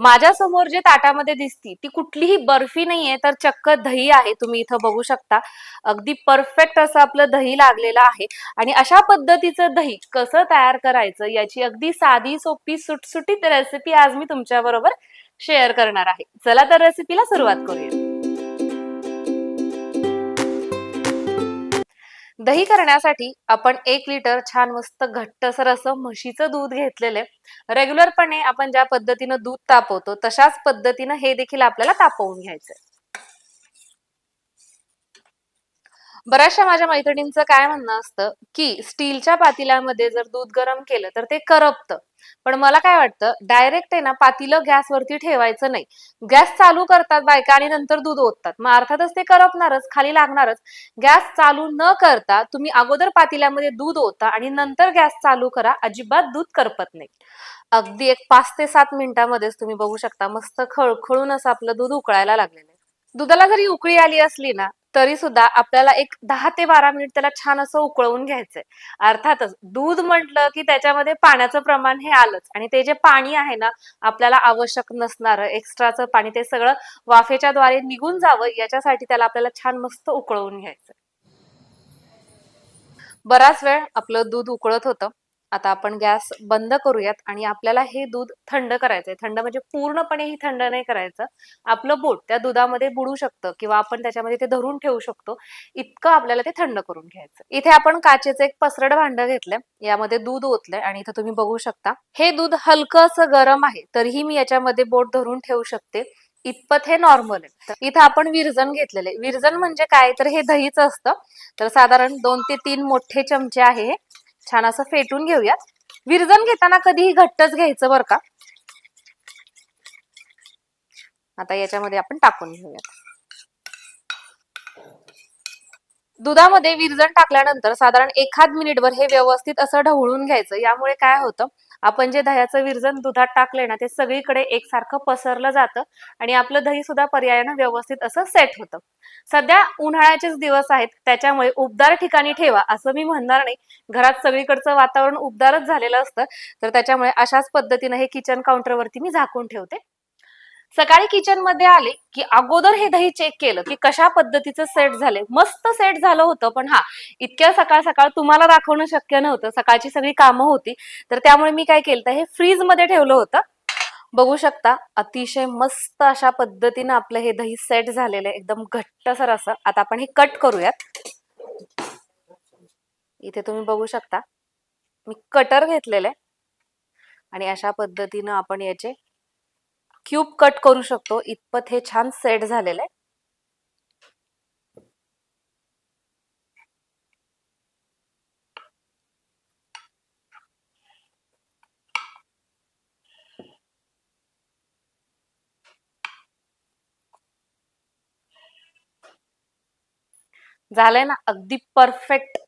माझ्यासमोर जे ताटामध्ये दिसती ती कुठलीही बर्फी नाहीये तर चक्क दही आहे. तुम्ही इथं बघू शकता. अगदी परफेक्ट असं आपलं दही लागलेलं आहे. आणि अशा पद्धतीचं दही कसं तयार करायचं याची अगदी साधी सोपी सुटसुटीत रेसिपी आज मी तुमच्या बरोबर शेअर करणार आहे. चला तर रेसिपीला सुरुवात करूया. दही करण्यासाठी आपण एक लिटर छान मस्त घट्टसर असं म्हशीचं दूध घेतलेलं आहे. रेग्युलरपणे आपण ज्या पद्धतीनं दूध तापवतो तशाच पद्धतीनं हे देखील आपल्याला तापवून घ्यायचंय. बऱ्याचशा माझ्या मैत्रिणींचं काय म्हणणं असतं की स्टीलच्या पातील्यामध्ये जर दूध गरम केलं तर ते करपतं. पण मला काय वाटतं डायरेक्ट आहे ना पातीलं गॅसवरती ठेवायचं नाही. गॅस चालू करतात बायका आणि नंतर दूध ओततात. मग अर्थातच ते करपणारच खाली लागणारच. गॅस चालू न करता तुम्ही अगोदर पातील्यामध्ये दूध ओता आणि नंतर गॅस चालू करा. अजिबात दूध करपत नाही. अगदी एक पाच ते सात मिनिटांमध्येच तुम्ही बघू शकता मस्त खळखळून असं आपलं दूध उकळायला लागलेलं आहे. दुधाला जरी उकळी आली असली ना तरी सुद्धा आपल्याला एक दहा ते बारा मिनिट त्याला छान असं उकळवून घ्यायचंय. अर्थातच दूध म्हटलं की त्याच्यामध्ये पाण्याचं प्रमाण हे आलंच. आणि ते जे पाणी आहे ना आपल्याला आवश्यक नसणारं एक्स्ट्राचं पाणी ते सगळं वाफेच्या द्वारे निघून जावं याच्यासाठी त्याला आपल्याला छान मस्त उकळवून घ्यायचं बराच वेळ आपलं दूध उकळत होतं. आता आपण गॅस बंद करूयात आणि आपल्याला हे दूध थंड करायचंय. थंड म्हणजे पूर्णपणे ही थंड नाही करायचं. आपलं बोट त्या दुधामध्ये बुडू शकतं किंवा आपण त्याच्यामध्ये ते धरून ठेवू शकतो. इतकं आपल्याला ते थंड करून घ्यायचं इथे आपण काचेचं एक पसरड भांड घेतलंय. यामध्ये दूध ओतलंय आणि इथं तुम्ही बघू शकता. हे दूध हलकं असं गरम आहे तरीही मी याच्यामध्ये बोट धरून ठेवू शकते. इतपत हे नॉर्मल आहे. इथं आपण विरजन घेतलेले विरजन म्हणजे काय? तर हे दहीच असतं. तर साधारण दोन ते तीन मोठे चमचे आहे छान असं फेटून घेऊयात. विरजन घेताना कधीही घट्टच घ्यायचं बरं का. आता याच्यामध्ये आपण टाकून घेऊयात. दुधामध्ये विरजण टाकल्यानंतर साधारण एखाद मिनिटभर हे व्यवस्थित असं ढवळून घ्यायचं. यामुळे काय होतं? आपण जे दह्याचं विरजन दुधात टाकलंय ना ते सगळीकडे एकसारखं पसरलं जातं आणि आपलं दही सुद्धा पर्यायानं व्यवस्थित असं सेट होतं. सध्या उन्हाळ्याचेच दिवस आहेत त्याच्यामुळे उबदार ठिकाणी ठेवा असं मी म्हणणार नाही. घरात सगळीकडचं वातावरण उबदारच झालेलं असतं तर त्याच्यामुळे अशाच पद्धतीनं हे किचन काउंटरवरती मी झाकून ठेवते. सकाळी किचनमध्ये आले की अगोदर हे दही चेक केलं की कशा पद्धतीचं सेट झाले मस्त सेट झालं होतं पण हा इतक्या सकाळ सकाळ तुम्हाला दाखवणं शक्य नव्हतं. सकाळची सगळी कामं होती. तर त्यामुळे मी काय केलं हे फ्रीजमध्ये ठेवलं होतं. बघू शकता अतिशय मस्त अशा पद्धतीनं आपलं हे दही सेट झालेलं आहे. एकदम घट्टसर असं. आता आपण हे कट करूयात. इथे तुम्ही बघू शकता मी कटर घेतलेलं आहे. आणि अशा पद्धतीनं आपण याचे क्यूब कट करू शकतो. इतपत हे छान सेट झालेलं आहे. झालंय ना अगदी परफेक्ट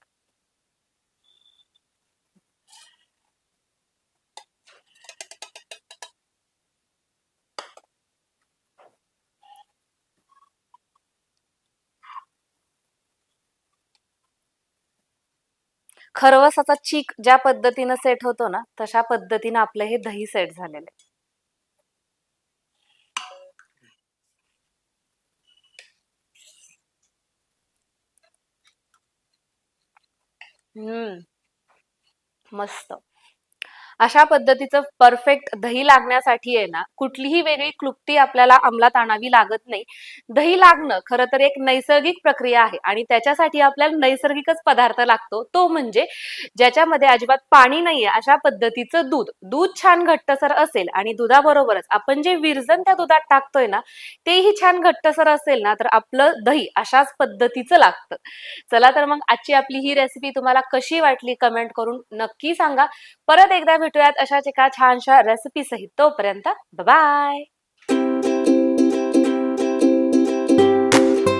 खरवसाचा चीक ज्या पद्धतीनं सेट होतो ना तशा पद्धतीनं आपलं हे दही सेट झालेलं आहे. हम्म. मस्त. अशा पद्धतीचं परफेक्ट दही लागण्यासाठी आहे ना कुठलीही वेगळी क्लुप्ती आपल्याला अंमलात आणावी लागत नाही. दही लागणं खरं तर एक नैसर्गिक प्रक्रिया आहे आणि त्याच्यासाठी आपल्याला नैसर्गिकच पदार्थ लागतो. तो म्हणजे ज्याच्यामध्ये अजिबात पाणी नाहीये अशा पद्धतीचं दूध. दूध छान घट्टसर असेल आणि दुधाबरोबरच आपण जे विरजन त्या दुधात टाकतोय ना तेही छान घट्टसर असेल ना तर आपलं दही अशाच पद्धतीचं लागतं. चला तर मग आजची आपली ही रेसिपी तुम्हाला कशी वाटली कमेंट करून नक्की सांगा. परत एकदा भेटूयात अशाच एका छानशा रेसिपी सहित तोपर्यंत बाय